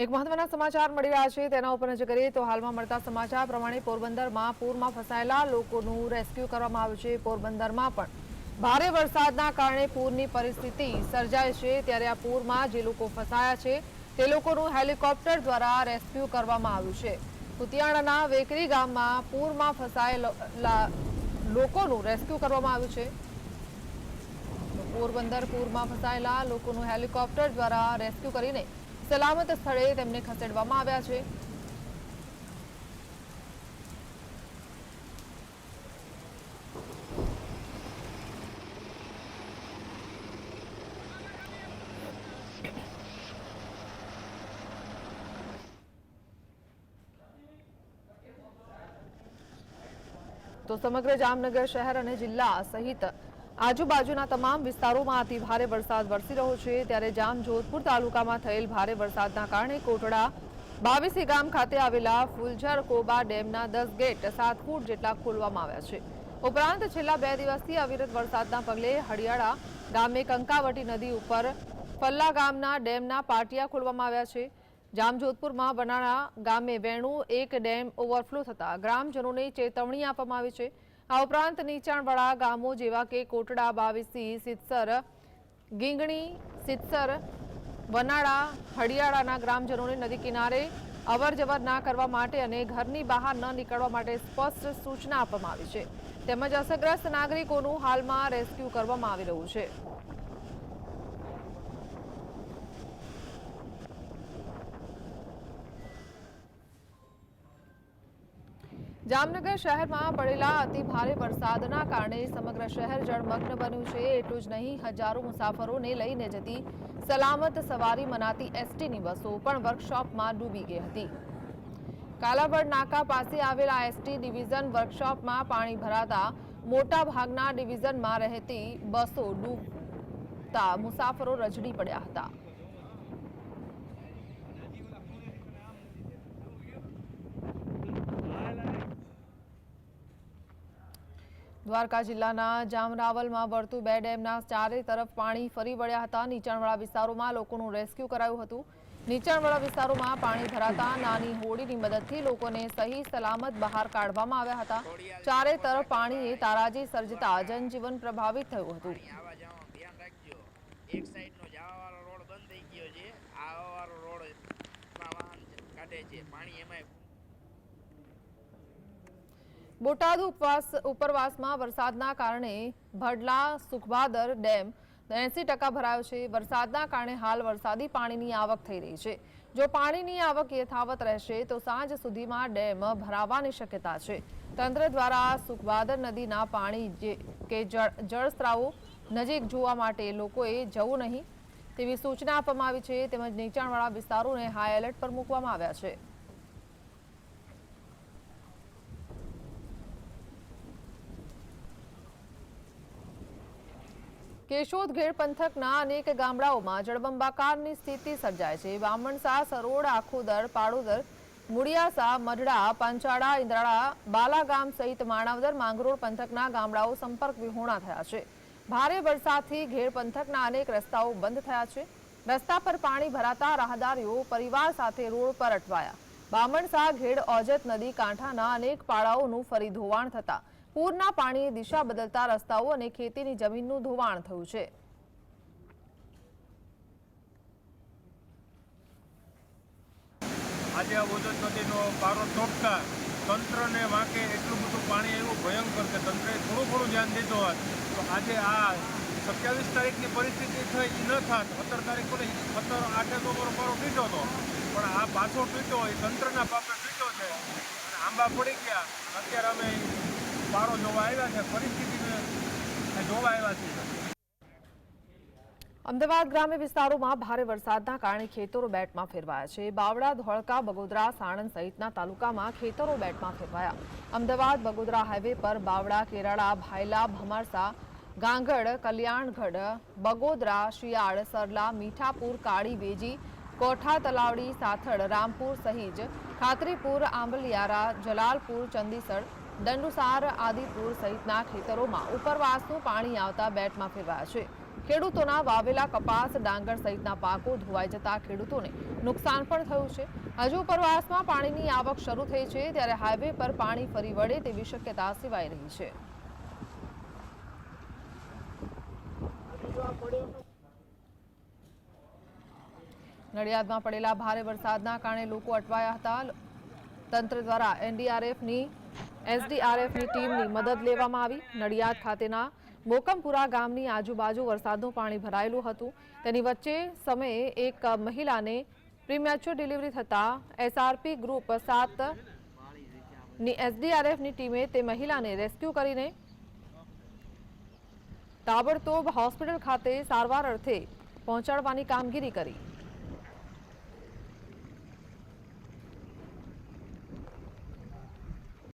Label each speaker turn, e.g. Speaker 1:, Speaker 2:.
Speaker 1: એક મહત્વના સમાચાર મળી રહ્યા છે. તેના ઉપર નજર કરીએ તો હાલમાં મળતા સમાચાર પ્રમાણે પોરબંદરમાં પૂરમાં ફસાયેલા લોકોનું રેસ્ક્યુ કરવામાં આવ્યું છે. પોરબંદરમાં પણ ભારે વરસાદના કારણે પૂરની પરિસ્થિતિ સર્જાય છે. ત્યારે આ પૂરમાં જે લોકો ફસાયા છે, તે લોકોનું હેલિકોપ્ટર દ્વારા રેસ્ક્યુ કરવામાં આવ્યું છે. કુતિયાણાના વેકરી ગામમાં પૂરમાં ફસાયેલા લોકોનું રેસ્ક્યુ કરવામાં આવ્યું છે. પોરબંદર પૂરમાં ફસાયેલા લોકોનું હેલિકોપ્ટર દ્વારા રેસ્ક્યુ કરીને સલામત સ્થળે તેમને ખસેડવામાં આવ્યા છે. તો સમગ્ર જામનગર શહેર અને જિલ્લા સહિત આજુબાજુના તમામ વિસ્તારોમાં અતિ ભારે વરસાદ વરસી રહ્યો છે. ત્યારે જામ જોધપુર તાલુકામાં થયેલ ભારે વરસાદના કારણે કોટડા, બાવીસી ગામ ખાતે આવેલા ફુલઝર કોબા ડેમના દસ ગેટ સાત ફૂટ જેટલા ખોલવામાં આવ્યા છે. ઉપરાંત છેલ્લા બે દિવસથી અવિરત વરસાદના પગલે હડિયાળા ગામે કંકાવટી નદી ઉપર ફલ્લા ગામના ડેમના પાટિયા ખોલવામાં આવ્યા છે. જામજોધપુરમાં બનાણા ગામે વેણુ એક ડેમ ઓવરફ્લો થતા ગ્રામજનોને ચેતવણી આપવામાં આવી છે. આ ઉપરાંત નીચાણવાળા ગામો જેવા કે કોટડા, બાવીસી, સિત્સર, ગીંગણી, સિત્સર, વનાળા હડિયાળાના ગ્રામજનોને નદી કિનારે અવર જવર ના કરવા માટે અને ઘરની બહાર ન નીકળવા માટે સ્પષ્ટ સૂચના આપવામાં આવી છે. તેમજ અસરગ્રસ્ત નાગરિકોનું હાલમાં રેસ્ક્યુ કરવામાં આવી રહ્યું છે. જામનગર શહેરમાં પડેલા અતિ ભારે વરસાદના કારણે સમગ્ર શહેર જળમગ્ન બન્યું છે. એટલું જ નહીં, હજારો મુસાફરોને લઈને જતી સલામત સવારી મનાતી એસટીની બસો પણ વર્કશોપમાં ડૂબી ગઈ હતી. કાલાવડ નાકા પાસે આવેલા એસટી ડિવિઝન વર્કશોપમાં પાણી ભરાતા મોટા ભાગના ડિવિઝનમાં રહેતી બસો ડૂબતા મુસાફરો રજડી પડ્યા હતા. દ્વારકા જિલ્લાના જામરાવલમાં વળતું બે ડેમના ચારે તરફ પાણી ફરી વળ્યા હતા. નીચાણવાળા વિસ્તારોમાં લોકોનું રેસ્ક્યુ કરાયું હતું. નીચાણવાળા વિસ્તારોમાં પાણી ભરાતા નાની હોડીની મદદથી લોકોને સહી સલામત બહાર કાઢવામાં આવ્યા હતા. ચારે તરફ પાણીએ તારાજી સર્જતા જનજીવન પ્રભાવિત થયું હતું.
Speaker 2: પાણી એમાંય
Speaker 1: બોટાદ ઉપવાસ ઉપરવાસમાં વરસાદના કારણે ભડલા સુખભાદર ડેમ એસી ટકા ભરાયો છે. વરસાદના કારણે હાલ વરસાદી પાણીની આવક થઈ રહી છે. જો પાણીની આવક યથાવત રહેશે, તો સાંજ સુધીમાં ડેમ ભરાવાની શક્યતા છે. તંત્ર દ્વારા સુખભાદર નદીના પાણી કે જળ, જળસ્ત્રાવો નજીક જોવા માટે લોકોએ જવું નહીં તેવી સૂચના આપવામાં આવી છે. તેમજ નીચાણવાળા વિસ્તારોને હાઈ એલર્ટ પર મૂકવામાં આવ્યા છે. કેશોદ ઘેડ પંથકના અનેક ગામડાઓમાં જળબંબાકારની સ્થિતિ સર્જાય છે. બામણસા સરોડ, આખોદર, પાડોદર, મુડિયાસા, મઢડા, પંચાળા ઇન્દ્રાળા બાલાગામ સહિત માણાવદર, માંગરોળ પંથકના ગામડાઓ સંપર્ક વિહોણા થયા છે. ભારે વરસાદથી ઘેડ પંથકના અનેક રસ્તાઓ બંધ થયા છે. રસ્તા પર પાણી ભરાતા રાહદારીઓ પરિવાર સાથે રોડ પર અટવાયા. બામણસા ઘેડ, ઓજત નદી, કાંઠાના અનેક પાડાઓનું ફરી ધોવાણ થતા પૂરના પાણીએ દિશા બદલતા રસ્તાઓ અને ખેતીની જમીનનું ધોવાણ થયું છે.
Speaker 3: આજે આ ઓજત નદીનો પારો ચોપતા તંત્રને વાંકે એટલું બધું પાણી આવ્યું, ભયંકર કે તંત્રએ થોડું થોડું ધ્યાન દીધું હોત તો આજે આ સત્યાવીસ તારીખની પરિસ્થિતિ થઈ ન થાત, સત્તર તારીખ પર સત્તર આઠે તો મારો પારો પીટો હતો પણ આ પાછો પીટો એ તંત્રના પાપે પીટો છે. આંબા પડી ગયા. અત્યારે અમે પારો જોવા આવ્યા છે, પરિસ્થિતિને જોવા આવ્યા છે.
Speaker 1: અમદાવાદ ગ્રામ્ય વિસ્તારોમાં ભારે વરસાદના કારણે ખેતરો બેટમાં ફેરવાયા છે. બાવળા, ધોળકા, બગોદરા, સાણંદ સહિતના તાલુકામાં ખેતરો બેટમાં ફેરવાયા. અમદાવાદ, બગોદરા હાઈવે પર બાવળા, કેરાળા, ભાયલા, ભમારસા, ગાંગડ, કલ્યાણગઢ, બગોદરા, શિયાળ, સરલા, મીઠાપુર, કાળી વેજી, કોઠા, તલાવડી, સાથળ, રામપુર સહિત ખાતરીપુર, આંબલિયારા, જલાલપુર, ચંદીસર દંડુસાર આદિપુર સહિતના ખેતરોમાં ઉપરવાસનું પાણી આવતા બેટમાં ફેરવાયા છે. ખેડૂતોના વાવેલા કપાસ, ડાંગર સહિતના પાકો ધોવાઈ જતા ખેડૂતોને નુકસાન પણ થયું છે. હજુ ઉપરવાસમાં પાણીની આવક શરૂ થઈ છે ત્યારે હાઈવે પર પાણી ફરી વળે તેવી શક્યતા સેવાઈ રહી છે. નડિયાદમાં પડેલા ભારે વરસાદના કારણે લોકો અટવાયા હતા. તંત્ર દ્વારા એનડીઆરએફની, એસડીઆરએફની ટીમની મદદ લેવામાં આવી. નડિયાદ ખાતેના મોકમપુરા ગામની આજુબાજુ વરસાદનું પાણી ભરાયેલું હતું. તેની વચ્ચે સમયે એક મહિલાને પ્રીમેચ્યોર ડિલિવરી થતાં એસઆરપી ગ્રુપ સાતની એસડીઆરએફની ટીમે તે મહિલાને રેસ્ક્યુ કરીને તાબડતોબ હોસ્પિટલ ખાતે સારવાર અર્થે પહોંચાડવાની કામગીરી કરી.